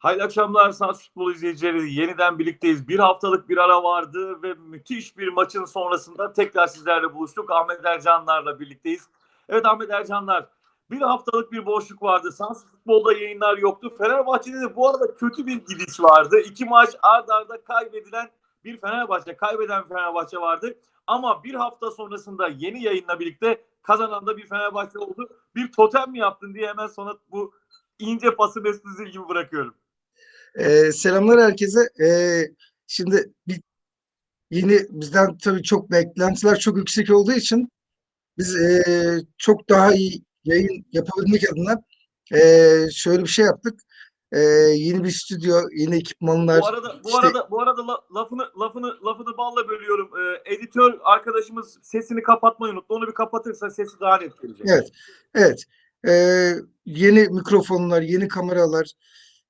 Hayırlı akşamlar Sans Futbol izleyicileri. Yeniden birlikteyiz. Bir haftalık bir ara vardı ve müthiş bir maçın sonrasında tekrar sizlerle buluştuk. Ahmet Ercanlar'la birlikteyiz. Evet Ahmet Ercanlar, bir haftalık bir boşluk vardı. Sans Futbol'da yayınlar yoktu. Fenerbahçe'de de bu arada kötü bir gidiş vardı. İki maç ard arda kaybedilen bir Fenerbahçe, kaybeden Fenerbahçe vardı. Ama bir hafta sonrasında yeni yayınla birlikte kazanan da bir Fenerbahçe oldu. Bir totem mi yaptın diye hemen sonra bu ince pası Mesut gibi bırakıyorum. Ee, selamlar herkese. Ee, şimdi bir, yeni bizden tabii çok beklentiler çok yüksek olduğu için biz ee, çok daha iyi yayın yapabilmek adına ee, şöyle bir şey yaptık. Ee, yeni bir stüdyo, yeni ekipmanlar. Bu arada bu işte- arada bu arada la- lafını lafını lafını balla bölüyorum. Ee, editör arkadaşımız sesini kapatmayı unuttu. Onu bir kapatırsa sesi daha net gelecek. Evet, evet. Ee, yeni mikrofonlar, yeni kameralar,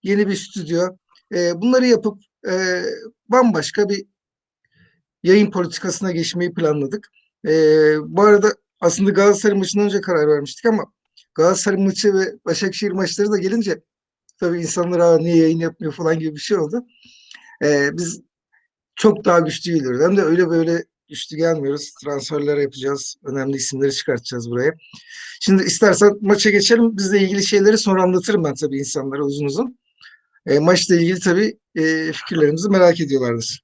yeni bir stüdyo. Ee, bunları yapıp e, bambaşka bir yayın politikasına geçmeyi planladık. Ee, bu arada aslında Galatasaray maçından önce karar vermiştik ama Galatasaray maçı ve Başakşehir maçları da gelince tabii insanlar niye yayın yapmıyor falan gibi bir şey oldu. Ee, biz çok daha güçlü geliyoruz. Hem de öyle böyle güçlü gelmiyoruz. Transferler yapacağız. Önemli isimleri çıkartacağız buraya. Şimdi istersen maça geçelim. Bizle ilgili şeyleri sonra anlatırım ben tabii insanlara uzun uzun. E, maçla ilgili tabii e, fikirlerimizi merak ediyorlardır.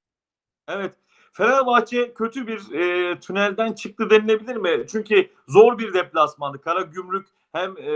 Evet. Fenerbahçe kötü bir e, tünelden çıktı denilebilir mi? Çünkü zor bir deplasmandı. Karagümrük hem e,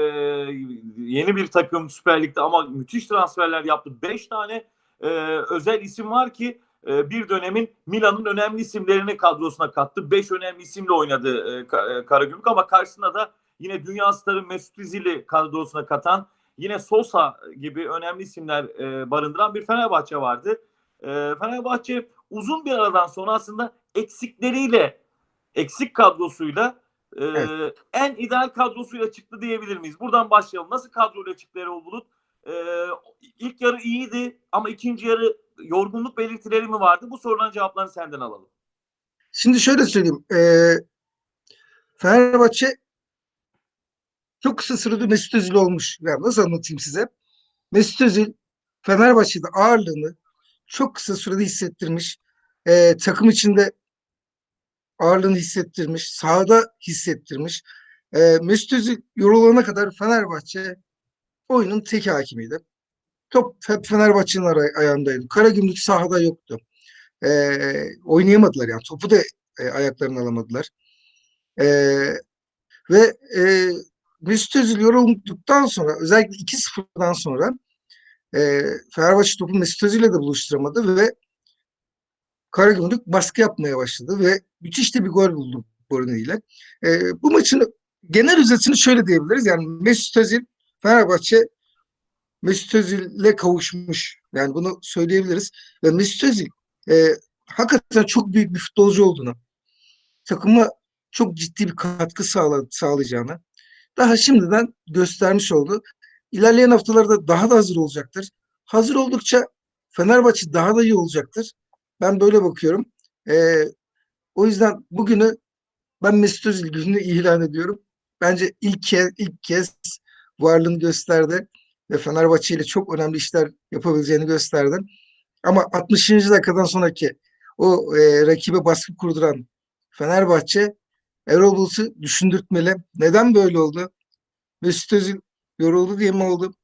yeni bir takım Süper Lig'de ama müthiş transferler yaptı. 5 tane e, özel isim var ki e, bir dönemin Milan'ın önemli isimlerini kadrosuna kattı. 5 önemli isimle oynadı e, e, Karagümrük ama karşısında da yine dünya starı Mesut Özil'i kadrosuna katan yine Sosa gibi önemli isimler e, barındıran bir Fenerbahçe vardı. E, Fenerbahçe uzun bir aradan sonra aslında eksikleriyle, eksik kadrosuyla e, Evet. en ideal kadrosuyla çıktı diyebilir miyiz? Buradan başlayalım. Nasıl kadroyla çıktı Erol Bulut? E, ilk yarı iyiydi ama ikinci yarı yorgunluk belirtileri mi vardı? Bu soruların cevaplarını senden alalım. Şimdi şöyle söyleyeyim. E, Fenerbahçe çok kısa sürede Mesut Özil olmuş. Yani nasıl anlatayım size? Mesut Özil Fenerbahçe'de ağırlığını çok kısa sürede hissettirmiş. E, takım içinde ağırlığını hissettirmiş. Sahada hissettirmiş. E, Mesut Özil yorulana kadar Fenerbahçe oyunun tek hakimiydi. Top hep Fenerbahçe'nin ayağındaydı. Karagümrük sahada yoktu. E, oynayamadılar yani. Topu da e, ayaklarına alamadılar. E, ve e, Mesut Özil yorulduktan sonra özellikle 2-0'dan sonra e, Fenerbahçe topu Mesut Özil'le de buluşturamadı ve Karagümrük baskı yapmaya başladı ve müthiş de bir gol buldu Boruni ile. E, bu maçın genel özetini şöyle diyebiliriz. Yani Mesut Özil Fenerbahçe Mesut Özil'le kavuşmuş. Yani bunu söyleyebiliriz. Ve Mesut Özil e, hakikaten çok büyük bir futbolcu olduğunu, takıma çok ciddi bir katkı sağla, sağlayacağını daha şimdiden göstermiş oldu. İlerleyen haftalarda daha da hazır olacaktır. Hazır oldukça Fenerbahçe daha da iyi olacaktır. Ben böyle bakıyorum. E, o yüzden bugünü ben Mesut Özil gününü ilan ediyorum. Bence ilk kez, ilk kez varlığını gösterdi ve Fenerbahçe ile çok önemli işler yapabileceğini gösterdi. Ama 60. dakikadan sonraki o e, rakibe baskı kurduran Fenerbahçe Erol Bulut'u düşündürtmeli. Neden böyle oldu? Mesut Özil yoruldu diye mi oldu?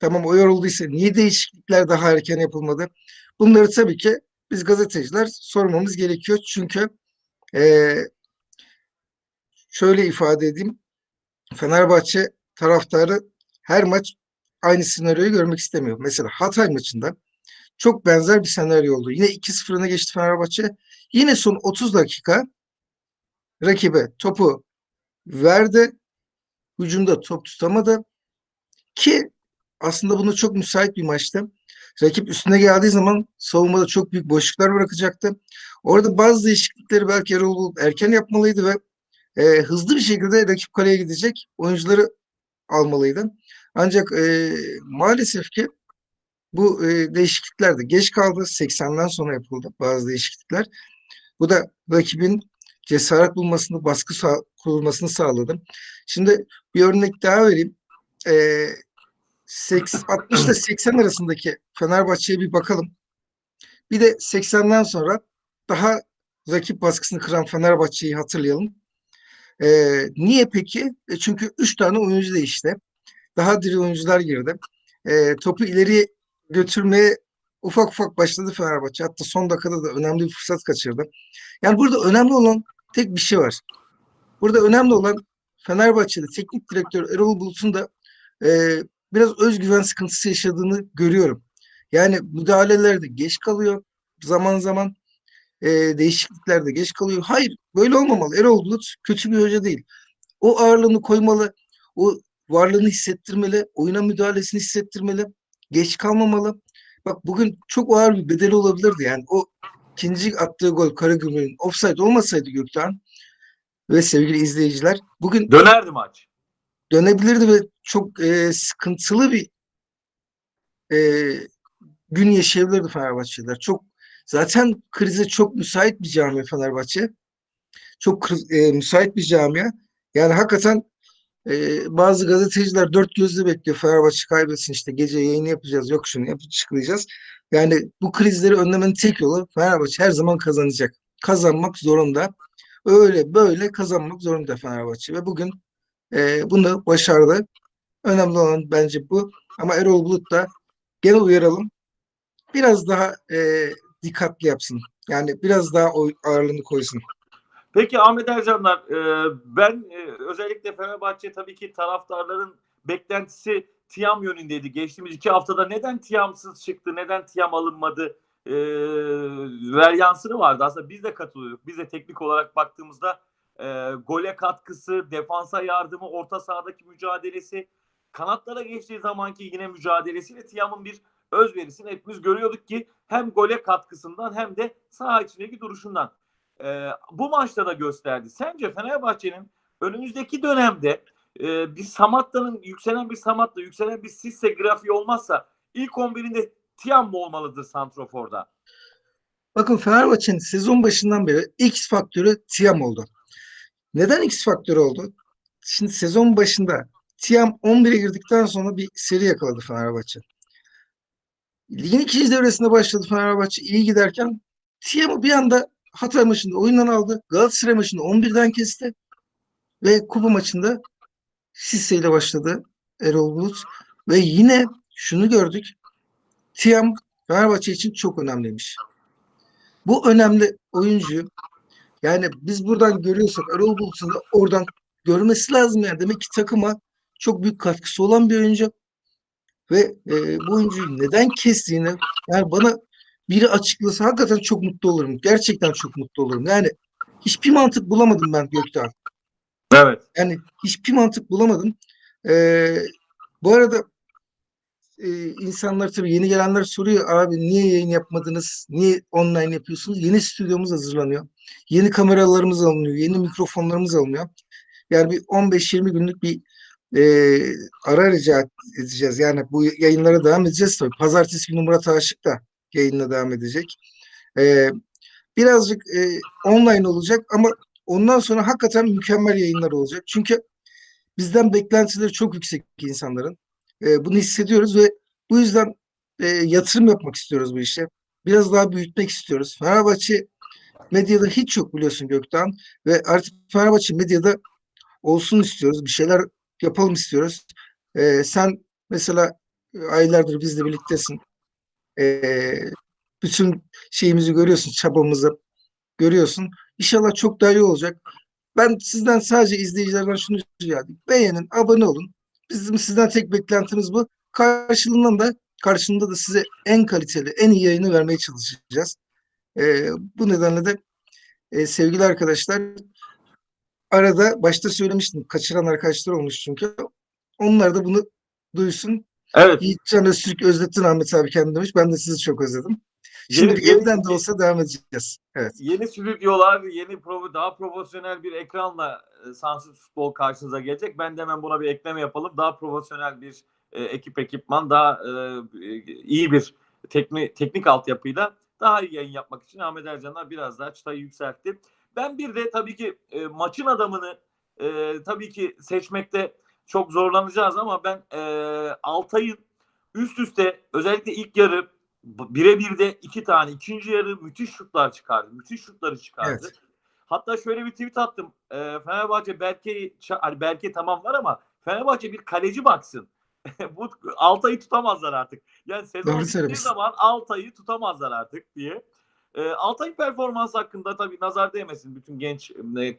Tamam o yorulduysa niye değişiklikler daha erken yapılmadı? Bunları tabii ki biz gazeteciler sormamız gerekiyor. Çünkü e, şöyle ifade edeyim. Fenerbahçe taraftarı her maç aynı senaryoyu görmek istemiyor. Mesela Hatay maçında çok benzer bir senaryo oldu. Yine 2-0 öne geçti Fenerbahçe. Yine son 30 dakika rakibe topu verdi. Hücumda top tutamadı. Ki aslında buna çok müsait bir maçtı. Rakip üstüne geldiği zaman savunmada çok büyük boşluklar bırakacaktı. Orada bazı değişiklikleri belki Erol erken yapmalıydı ve e, hızlı bir şekilde rakip kaleye gidecek oyuncuları almalıydı. Ancak e, maalesef ki bu e, değişiklikler de geç kaldı. 80'den sonra yapıldı bazı değişiklikler. Bu da rakibin cesaret bulmasını, baskı sağ, kurulmasını sağladı. Şimdi bir örnek daha vereyim. E, seks- 60 ile 80 arasındaki Fenerbahçe'ye bir bakalım. Bir de 80'den sonra daha rakip baskısını kıran Fenerbahçe'yi hatırlayalım. Ee, niye peki? E çünkü 3 tane oyuncu değişti. Daha diri oyuncular girdi. Ee, topu ileri götürmeye ufak ufak başladı Fenerbahçe. Hatta son dakikada da önemli bir fırsat kaçırdı. Yani burada önemli olan tek bir şey var. Burada önemli olan Fenerbahçe'de teknik direktör Erol Bulut'un da e, biraz özgüven sıkıntısı yaşadığını görüyorum. Yani müdahalelerde geç kalıyor zaman zaman e, değişikliklerde geç kalıyor. Hayır böyle olmamalı. Erol Bulut kötü bir hoca değil. O ağırlığını koymalı. O varlığını hissettirmeli. Oyuna müdahalesini hissettirmeli. Geç kalmamalı. Bak bugün çok ağır bir bedeli olabilirdi. Yani o ikinci attığı gol Karagümrük'ün offside olmasaydı Gökten ve sevgili izleyiciler bugün Dönerdi maç. dönebilirdi ve çok e, sıkıntılı bir e, gün yaşayabilirdi Fenerbahçeliler. Çok zaten krize çok müsait bir camia Fenerbahçe. Çok e, müsait bir camia. Yani hakikaten e, bazı gazeteciler dört gözle bekliyor Fenerbahçe kaybetsin işte gece yayını yapacağız yok şunu yapıp çıklayacağız. Yani bu krizleri önlemenin tek yolu Fenerbahçe her zaman kazanacak. Kazanmak zorunda. Öyle böyle kazanmak zorunda Fenerbahçe ve bugün e, bunu başardı. Önemli olan bence bu. Ama Erol Bulut da gene uyaralım. Biraz daha e, dikkatli yapsın. Yani biraz daha ağırlığını koysun. Peki Ahmet Ercanlar e, ben e, özellikle Fenerbahçe tabii ki taraftarların beklentisi Tiam yönündeydi. Geçtiğimiz iki haftada neden Tiam'sız çıktı, neden Tiam alınmadı e, veryansını vardı. Aslında biz de katılıyorduk. Biz de teknik olarak baktığımızda e, gole katkısı, defansa yardımı, orta sahadaki mücadelesi, kanatlara geçtiği zamanki yine mücadelesiyle Tiam'ın bir özverisini hepimiz görüyorduk ki hem gole katkısından hem de saha içindeki duruşundan. Ee, bu maçta da gösterdi. Sence Fenerbahçe'nin önümüzdeki dönemde e, bir Samatta'nın yükselen bir Samatta, yükselen bir Sisse grafiği olmazsa ilk 11'inde Tiam mı olmalıdır Santrofor'da? Bakın Fenerbahçe'nin sezon başından beri X faktörü Tiam oldu. Neden X faktörü oldu? Şimdi sezon başında Tiam 11'e girdikten sonra bir seri yakaladı Fenerbahçe. Ligin ikinci devresinde başladı Fenerbahçe iyi giderken Tiam'ı bir anda Hatay maçında oyundan aldı. Galatasaray maçında 11'den kesti. Ve kupa maçında Sisse ile başladı Erol Bulut. Ve yine şunu gördük. Tiam Fenerbahçe için çok önemliymiş. Bu önemli oyuncuyu yani biz buradan görüyorsak Erol Bulut'un da oradan görmesi lazım yani. Demek ki takıma çok büyük katkısı olan bir oyuncu. Ve e, bu oyuncuyu neden kestiğini yani bana biri açıklasa hakikaten çok mutlu olurum. Gerçekten çok mutlu olurum. Yani hiçbir mantık bulamadım ben Gökten. Evet. Yani hiçbir mantık bulamadım. Ee, bu arada e, insanlar tabii yeni gelenler soruyor abi niye yayın yapmadınız? Niye online yapıyorsunuz? Yeni stüdyomuz hazırlanıyor. Yeni kameralarımız alınıyor. Yeni mikrofonlarımız alınıyor. Yani bir 15-20 günlük bir e, ara rica edeceğiz. Yani bu yayınlara devam edeceğiz tabii. Pazartesi günü Murat Aşık da yayınına devam edecek. E, birazcık e, online olacak ama ondan sonra hakikaten mükemmel yayınlar olacak. Çünkü bizden beklentileri çok yüksek insanların. E, bunu hissediyoruz ve bu yüzden e, yatırım yapmak istiyoruz bu işe. Biraz daha büyütmek istiyoruz. Fenerbahçe medyada hiç yok biliyorsun Gökten ve artık Fenerbahçe medyada olsun istiyoruz. Bir şeyler yapalım istiyoruz. E, sen mesela e, aylardır bizle birliktesin. E, bütün şeyimizi görüyorsun, çabamızı görüyorsun. İnşallah çok daha iyi olacak. Ben sizden sadece izleyicilerden şunu rica edeyim. Beğenin, abone olun. Bizim sizden tek beklentimiz bu. Karşılığında da karşılığında da size en kaliteli, en iyi yayını vermeye çalışacağız. Ee, bu nedenle de e, sevgili arkadaşlar arada başta söylemiştim. Kaçıran arkadaşlar olmuş çünkü. Onlar da bunu duysun. Evet. Yiğitcan Öztürk özlettin Ahmet abi kendini demiş. Ben de sizi çok özledim. Şimdi Yeni- yeni- evden de olsa devam edeceğiz. Evet. Yeni stüdyolar, yeni provo, daha profesyonel bir ekranla e, Sansız Futbol karşınıza gelecek. Ben de hemen buna bir ekleme yapalım. Daha profesyonel bir e, ekip ekipman, daha e, e, iyi bir teknik teknik altyapıyla daha iyi yayın yapmak için Ahmet Ercanlar biraz daha çıtayı yükseltti. Ben bir de tabii ki e, maçın adamını e, tabii ki seçmekte çok zorlanacağız ama ben e, Altay'ın üst üste özellikle ilk yarı birebir de iki tane ikinci yarı müthiş şutlar çıkardı. Müthiş şutları çıkardı. Evet. Hatta şöyle bir tweet attım. E, Fenerbahçe Berke'yi ça- hani Berke tamam var ama Fenerbahçe bir kaleci baksın. Bu Altay'ı tutamazlar artık. Yani sezon bittiği zaman Altay'ı tutamazlar artık diye. E, Altay'ın performansı hakkında tabii nazar değmesin bütün genç e,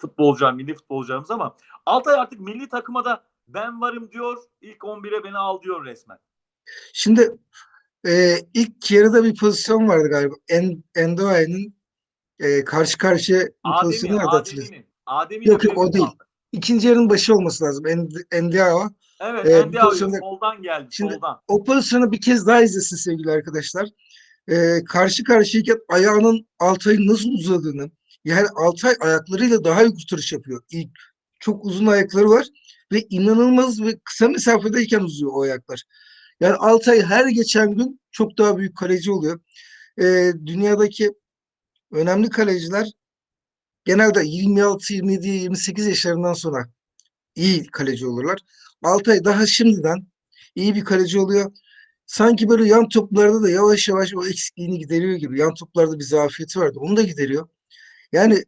futbolcular, milli futbolcularımız ama Altay artık milli takıma da ben varım diyor. İlk 11'e beni al diyor resmen. Şimdi e, ilk yarıda bir pozisyon vardı galiba. En, Endoay'ın e, karşı karşıya bir pozisyonu Adem'i, vardı hatırlıyorsun. Adem'in. Adem'in Yok, yok, o değil. aldı. İkinci yarının başı olması lazım. En, Endoay. Evet, Ee, Endi bu Avcı pozisyonda- soldan geldi, Şimdi- soldan. O pozisyonu bir kez daha izlesin sevgili arkadaşlar. Ee, karşı karşıyayken ayağının Altay'ın nasıl uzadığını yani Altay ayaklarıyla daha iyi kurtarış yapıyor. İlk çok uzun ayakları var ve inanılmaz ve kısa mesafedeyken uzuyor o ayaklar. Yani Altay her geçen gün çok daha büyük kaleci oluyor. Ee, dünyadaki önemli kaleciler genelde 26, 27, 28 yaşlarından sonra iyi kaleci olurlar. Altay daha şimdiden iyi bir kaleci oluyor. Sanki böyle yan toplarda da yavaş yavaş o eksikliğini gideriyor gibi. Yan toplarda bir zafiyeti vardı. Onu da gideriyor. Yani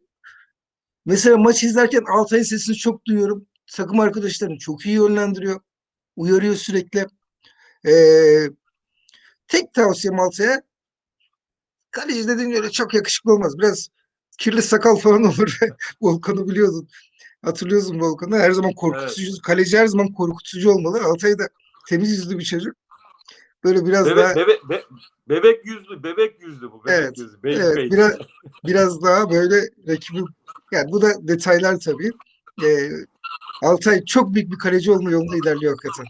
mesela maç izlerken Altay'ın sesini çok duyuyorum. Takım arkadaşlarını çok iyi yönlendiriyor. Uyarıyor sürekli. Ee, tek tavsiyem Altay'a kaleci dediğin öyle çok yakışıklı olmaz. Biraz kirli sakal falan olur. Volkan'ı biliyordun. Hatırlıyorsun Volkan'ı. Her zaman korkutucu. Kaleci her zaman korkutucu olmalı. Altay da temiz yüzlü bir çocuk. Böyle biraz daha Bebek, bebek, be- bebek yüzlü, bebek yüzlü bu. Bebek Evet, yüzlü. Baby evet, face. biraz biraz daha böyle rakibi yani bu da detaylar tabii. Ee, Altay çok büyük bir kaleci olma yolunda ilerliyor hakikaten.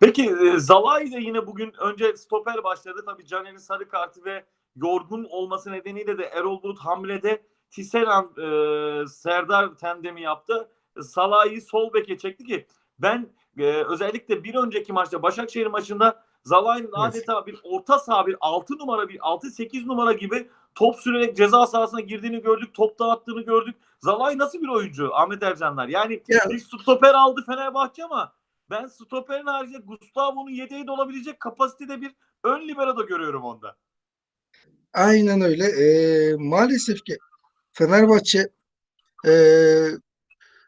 Peki e, Zalai de yine bugün önce stoper başladı. Tabii Caner'in sarı kartı ve yorgun olması nedeniyle de Erol Bulut hamlede Tisseran e, Serdar tandemi yaptı. Salah'ı sol beke çekti ki ben e, özellikle bir önceki maçta Başakşehir maçında Zalai'nin adeta bir orta saha bir 6 numara bir 6-8 numara gibi top sürerek ceza sahasına girdiğini gördük. Top dağıttığını gördük. Zalai nasıl bir oyuncu Ahmet Ercanlar? Yani Ya- bir stoper aldı Fenerbahçe ama ben stoperin haricinde Gustavo'nun yedeği de olabilecek kapasitede bir ön libero da görüyorum onda. Aynen öyle. Ee, maalesef ki Fenerbahçe ee,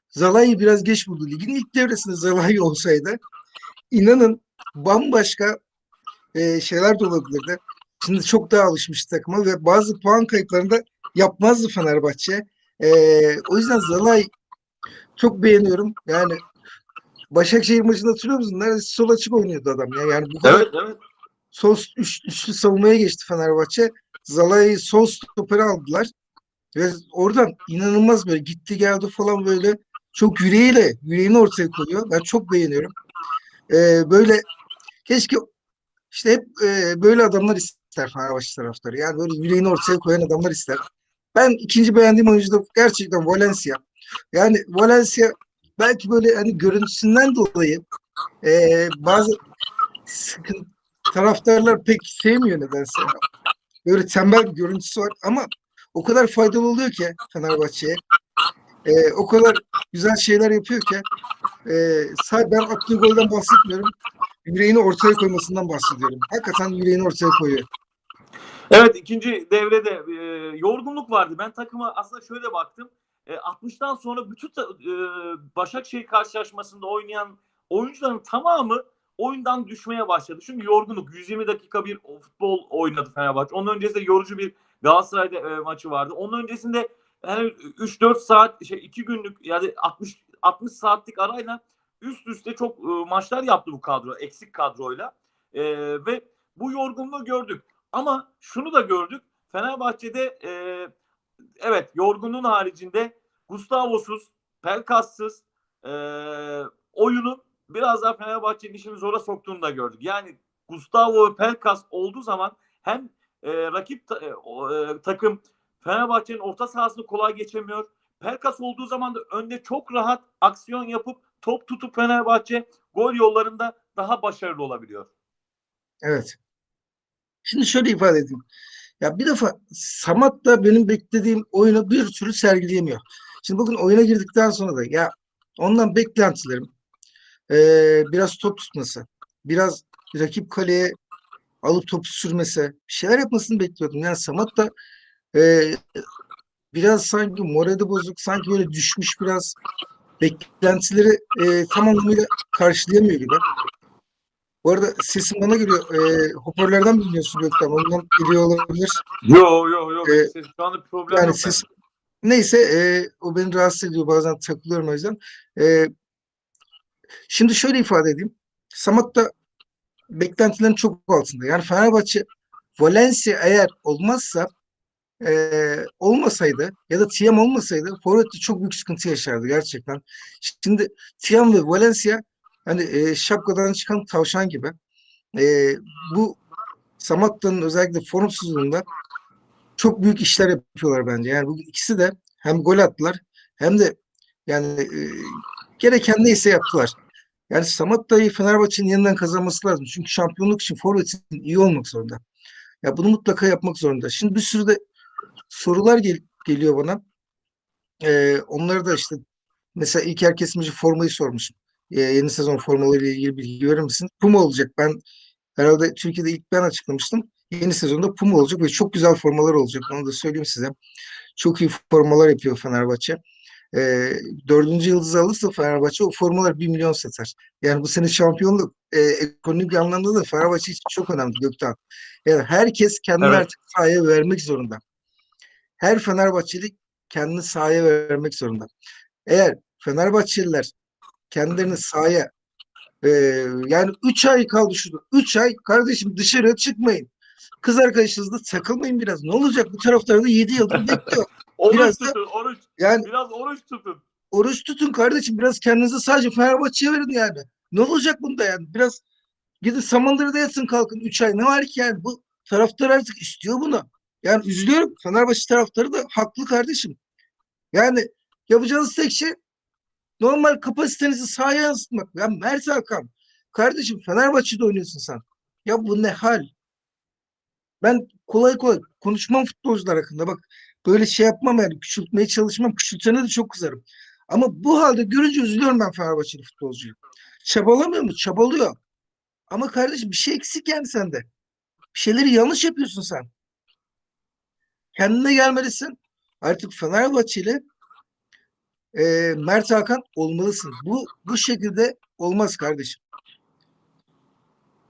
Zalai'yi biraz geç buldu. Ligin ilk devresinde Zalai olsaydı inanın bambaşka ee, şeyler de olabilirdi. Şimdi çok daha alışmış takıma ve bazı puan kayıplarında yapmazdı Fenerbahçe. Ee, o yüzden Zalai çok beğeniyorum. Yani Başakşehir maçını hatırlıyor musun? Neredeyse sol açık oynuyordu adam ya. Yani bu Evet evet. sol üç, üçlü savunmaya geçti Fenerbahçe. Zalai'yi sol stopere aldılar. Ve oradan inanılmaz böyle gitti geldi falan böyle çok yüreğiyle yüreğini ortaya koyuyor. Ben çok beğeniyorum. Ee, böyle keşke işte hep e, böyle adamlar ister Fenerbahçe taraftarı. Yani böyle yüreğini ortaya koyan adamlar ister. Ben ikinci beğendiğim oyuncu da gerçekten Valencia. Yani Valencia belki böyle hani görüntüsünden dolayı e, bazı sıkıntı taraftarlar pek sevmiyor nedense. Böyle tembel bir görüntüsü var ama o kadar faydalı oluyor ki Fenerbahçe'ye. Ee, o kadar güzel şeyler yapıyor ki e, ben attığı golden bahsetmiyorum. Yüreğini ortaya koymasından bahsediyorum. Hakikaten yüreğini ortaya koyuyor. Evet ikinci devrede e, yorgunluk vardı. Ben takıma aslında şöyle baktım. E, 60'tan sonra bütün e, Başakşehir karşılaşmasında oynayan oyuncuların tamamı oyundan düşmeye başladı. Çünkü yorgunluk. 120 dakika bir futbol oynadı Fenerbahçe. Onun öncesinde yorucu bir Galatasaray'da e, maçı vardı. Onun öncesinde yani 3-4 saat şey 2 günlük yani 60 60 saatlik arayla üst üste çok e, maçlar yaptı bu kadro. Eksik kadroyla. E, ve bu yorgunluğu gördük. Ama şunu da gördük. Fenerbahçe'de e, evet yorgunluğun haricinde Gustavo'suz, Pelkassız e, oyunu biraz daha Fenerbahçe'nin işini zora soktuğunu da gördük. Yani Gustavo ve Pelkas olduğu zaman hem e, rakip ta- e, e, takım Fenerbahçe'nin orta sahasını kolay geçemiyor. Pelkas olduğu zaman da önde çok rahat aksiyon yapıp top tutup Fenerbahçe gol yollarında daha başarılı olabiliyor. Evet. Şimdi şöyle ifade edeyim. Ya bir defa Samat da benim beklediğim oyunu bir türlü sergileyemiyor. Şimdi bugün oyuna girdikten sonra da ya Ondan beklentilerim eee, biraz top tutması, biraz rakip kaleye alıp topu sürmesi, şeyler yapmasını bekliyordum. Yani Samat da eee, biraz sanki morali bozuk, sanki böyle düşmüş biraz beklentileri eee, tam anlamıyla karşılayamıyor gibi. Bu arada sesim bana geliyor. Eee hoparlörlerden mi dinliyorsun Gökten? Ondan geliyor olabilir. Yo yo yo. Ses- şu anda problem Yani yok. ses neyse eee, o beni rahatsız ediyor. Bazen takılıyorum o yüzden. Eee, şimdi şöyle ifade edeyim. Samat da beklentilerin çok altında. Yani Fenerbahçe Valencia eğer olmazsa eee, olmasaydı ya da Tiam olmasaydı Forvet'te çok büyük sıkıntı yaşardı gerçekten. Şimdi Tiam ve Valencia hani eee, şapkadan çıkan tavşan gibi. Eee, bu Samatta'nın özellikle formsuzluğunda çok büyük işler yapıyorlar bence. Yani bu ikisi de hem gol attılar hem de yani e, gereken neyse yaptılar. Yani Samatta'yı Fenerbahçe'nin yeniden kazanması lazım. Çünkü şampiyonluk için forvetin iyi olmak zorunda. Ya bunu mutlaka yapmak zorunda. Şimdi bir sürü de sorular gel- geliyor bana. Ee, onları da işte mesela İlker Kesimci formayı sormuş. Ee, yeni sezon formalarıyla ilgili bilgi verir misin? Puma olacak. Ben herhalde Türkiye'de ilk ben açıklamıştım. Yeni sezonda Puma olacak ve çok güzel formalar olacak. Onu da söyleyeyim size. Çok iyi formalar yapıyor Fenerbahçe. Ee, dördüncü yıldızı alırsa Fenerbahçe o formalar 1 milyon satar. Yani bu sene şampiyonluk e, ekonomik anlamda da Fenerbahçe için çok önemli Gökten. Yani herkes kendini Evet. artık sahaya vermek zorunda. Her Fenerbahçeli kendini sahaya vermek zorunda. Eğer Fenerbahçeliler kendilerini sahaya e, yani 3 ay kaldı şurada. 3 ay kardeşim dışarı çıkmayın. Kız arkadaşınızla takılmayın biraz. Ne olacak? Bu taraftarda 7 yıldır bekliyor. Oruç biraz da- tutun, oruç. Yani Biraz oruç tutun. oruç tutun kardeşim. Biraz kendinizi sadece Fenerbahçe'ye verin yani. Ne olacak bunda yani? Biraz gidin Samandıra'da yatın kalkın 3 ay. Ne var ki yani? Bu taraftar artık istiyor bunu. Yani üzülüyorum. Fenerbahçe taraftarı da haklı kardeşim. Yani yapacağınız tek şey normal kapasitenizi sahaya yansıtmak. Ya Mert Hakan kardeşim Fenerbahçe'de oynuyorsun sen. Ya bu ne hal? Ben kolay kolay konuşmam futbolcular hakkında. Bak böyle şey yapmam yani küçültmeye çalışmam. Küçültene de çok kızarım. Ama bu halde görünce üzülüyorum ben Fenerbahçeli futbolcuyu. Çabalamıyor mu? Çabalıyor. Ama kardeşim bir şey eksik yani sende. Bir şeyleri yanlış yapıyorsun sen. Kendine gelmelisin. Artık Fenerbahçeli e, Mert Hakan olmalısın. Bu bu şekilde olmaz kardeşim.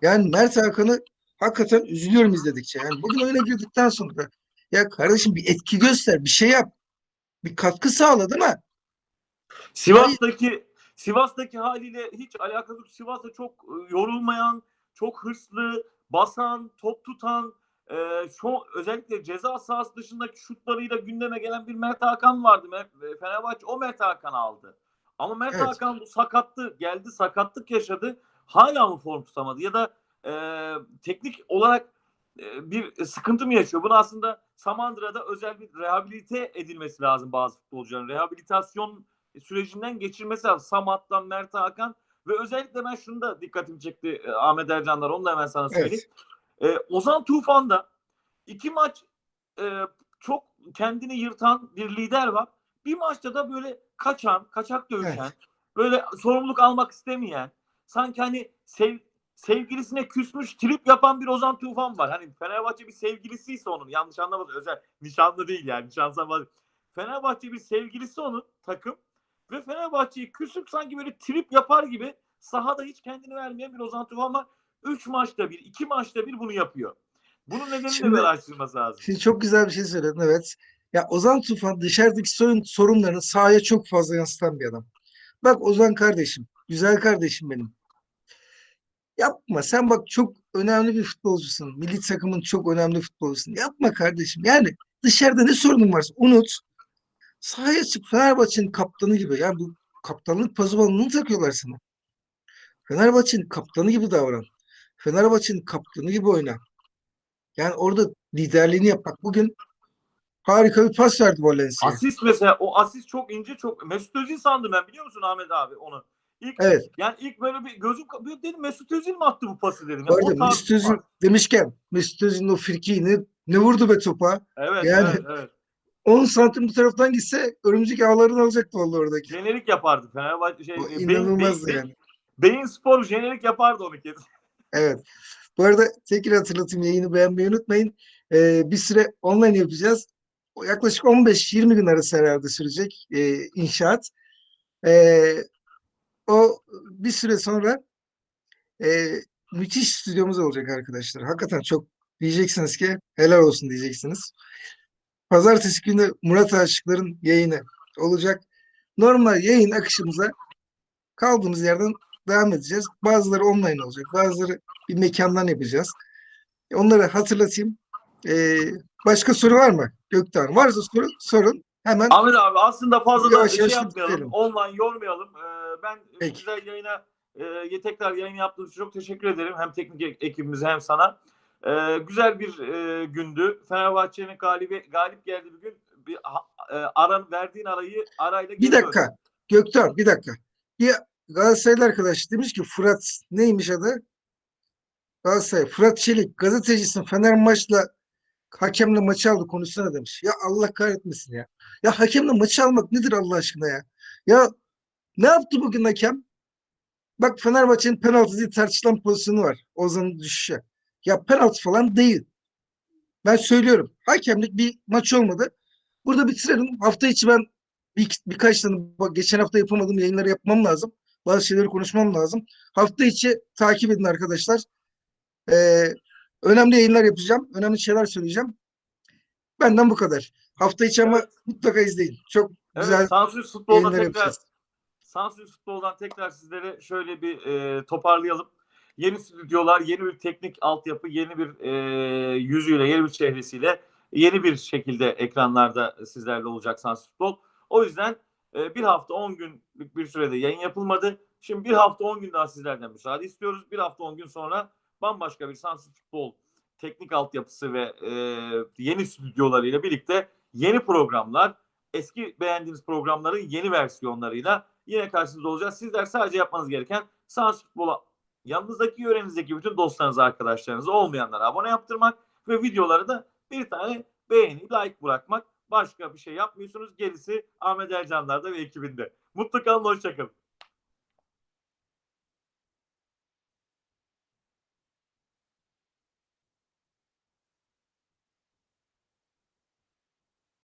Yani Mert Hakan'ı hakikaten üzülüyorum izledikçe. Yani bugün oyuna girdikten sonra ya kardeşim bir etki göster, bir şey yap. Bir katkı sağla değil mi? Sivas'taki Sivas'taki haliyle hiç alakası yok. Sivas'ta çok e, yorulmayan, çok hırslı, basan, top tutan, e, şu özellikle ceza sahası dışındaki şutlarıyla gündeme gelen bir Mert Hakan vardı. E, Fenerbahçe o Mert Hakan aldı. Ama Mert Evet. Hakan bu sakattı, geldi sakatlık yaşadı. Hala mı form tutamadı? Ya da e, teknik olarak e, bir sıkıntı mı yaşıyor? Bunu aslında Samandıra'da özel bir rehabilite edilmesi lazım bazı futbolcuların. Rehabilitasyon sürecinden geçirmesi lazım. Samat'tan Mert Hakan ve özellikle ben şunu da dikkatimi çekti e, Ahmet Ercanlar onu da hemen sana söyleyeyim. E, Ozan Tufan'da iki maç e, çok kendini yırtan bir lider var. Bir maçta da böyle kaçan, kaçak dövüşen, Evet. böyle sorumluluk almak istemeyen, sanki hani sev, sevgilisine küsmüş, trip yapan bir Ozan Tufan var. Hani Fenerbahçe bir sevgilisiyse onun, yanlış anlamasın özel, nişanlı değil yani, nişanlı var. Fenerbahçe bir sevgilisi onun takım ve Fenerbahçe'yi küsüp sanki böyle trip yapar gibi sahada hiç kendini vermeyen bir Ozan Tufan var. Üç maçta bir, iki maçta bir bunu yapıyor. Bunun nedenini Şimdi- de araştırması lazım. Şimdi çok güzel bir şey söyledin evet. Ya Ozan Tufan dışarıdaki sorun, sorunlarını sahaya çok fazla yansıtan bir adam. Bak Ozan kardeşim, güzel kardeşim benim. Yapma sen bak çok önemli bir futbolcusun. Milli takımın çok önemli futbolcusun. Yapma kardeşim. Yani dışarıda ne sorunun varsa unut. Sahaya çık Fenerbahçe'nin kaptanı gibi. Yani bu kaptanlık pazuvanını takıyorlar sana. Fenerbahçe'nin kaptanı gibi davran. Fenerbahçe'nin kaptanı gibi oyna. Yani orada liderliğini yap. Bak bugün harika bir pas verdi Valencia'ya. Asist mesela o asist çok ince çok Mesut Özil sandım ben biliyor musun Ahmet abi onu. İlk Evet. yani ilk böyle bir gözüm kapıyor dedim Mesut Özil mi attı bu pası dedim. Bu Ya, o arada tarz Mesut Özil demişken Mesut Özil'in o frikiği ne, vurdu be topa. Evet, Yani- evet, evet. 10 santim bu taraftan gitse örümcek ağlarını alacaktı vallahi oradaki. Jenerik yapardı Fenerbahçe şey. O e, Beyin, inanılmazdı beyin, yani. Beyin Spor jenerik yapardı onu kez. Evet. Bu arada tekrar hatırlatayım yayını beğenmeyi unutmayın. Ee, bir süre online yapacağız. Yaklaşık 15-20 gün arası herhalde sürecek e, inşaat. Ee, o bir süre sonra e, müthiş stüdyomuz olacak arkadaşlar. Hakikaten çok diyeceksiniz ki helal olsun diyeceksiniz. Pazartesi günü Murat Aşıklar'ın yayını olacak. Normal yayın akışımıza kaldığımız yerden devam edeceğiz. Bazıları online olacak. Bazıları bir mekandan yapacağız. Onları hatırlatayım. Ee, başka soru var mı? Gökten. Varsa soru sorun. Hemen Ahmet abi aslında fazla da Yavaş şey yavaş yapmayalım. bitirelim. Online yormayalım. Ee, ben Peki. güzel yayına e, tekrar yayın yaptığınız için çok teşekkür ederim. Hem teknik ek- ekibimize hem sana. Ee, güzel bir e, gündü. Fenerbahçe'nin galibi, galip geldiği bir gün bir ha- e, aran verdiğin arayı arayla bir geri dakika. Gökten bir dakika. Bir Galatasaraylı arkadaş demiş ki Fırat neymiş adı? Galatasaray. Fırat Çelik gazetecisin Fener maçla hakemle maçı aldı konuşsana demiş. Ya Allah kahretmesin ya. Ya hakemle maçı almak nedir Allah aşkına ya? Ya ne yaptı bugün hakem? Bak Fenerbahçe'nin penaltı diye tartışılan pozisyonu var. Ozan'ın düşüşü. Ya penaltı falan değil. Ben söylüyorum. Hakemlik bir maç olmadı. Burada bitirelim. Hafta içi ben bir, birkaç tane geçen hafta yapamadığım yayınları yapmam lazım. Bazı şeyleri konuşmam lazım. Hafta içi takip edin arkadaşlar. Ee, önemli yayınlar yapacağım. Önemli şeyler söyleyeceğim. Benden bu kadar. Hafta içi ama mutlaka izleyin. Çok güzel Evet, Sansür Futbol'da yayınlar tekrar yapacağız. Sansür Futbol'dan tekrar sizlere şöyle bir e, toparlayalım. Yeni stüdyolar, yeni bir teknik altyapı, yeni bir e, yüzüyle, yeni bir çehresiyle yeni bir şekilde ekranlarda sizlerle olacak Sansür Futbol. O yüzden e, bir hafta 10 günlük bir sürede yayın yapılmadı. Şimdi bir hafta 10 gün daha sizlerden müsaade istiyoruz. Bir hafta 10 gün sonra bambaşka bir Sansür Futbol teknik altyapısı ve e, yeni stüdyolarıyla birlikte yeni programlar, eski beğendiğiniz programların yeni versiyonlarıyla yine karşınızda olacağız. Sizler sadece yapmanız gereken Sans Futbol'a yanınızdaki yörenizdeki bütün dostlarınıza, arkadaşlarınıza olmayanlara abone yaptırmak ve videoları da bir tane beğeni, like bırakmak. Başka bir şey yapmıyorsunuz. Gerisi Ahmet Ercanlar'da ve ekibinde. Mutlu kalın, hoşçakalın.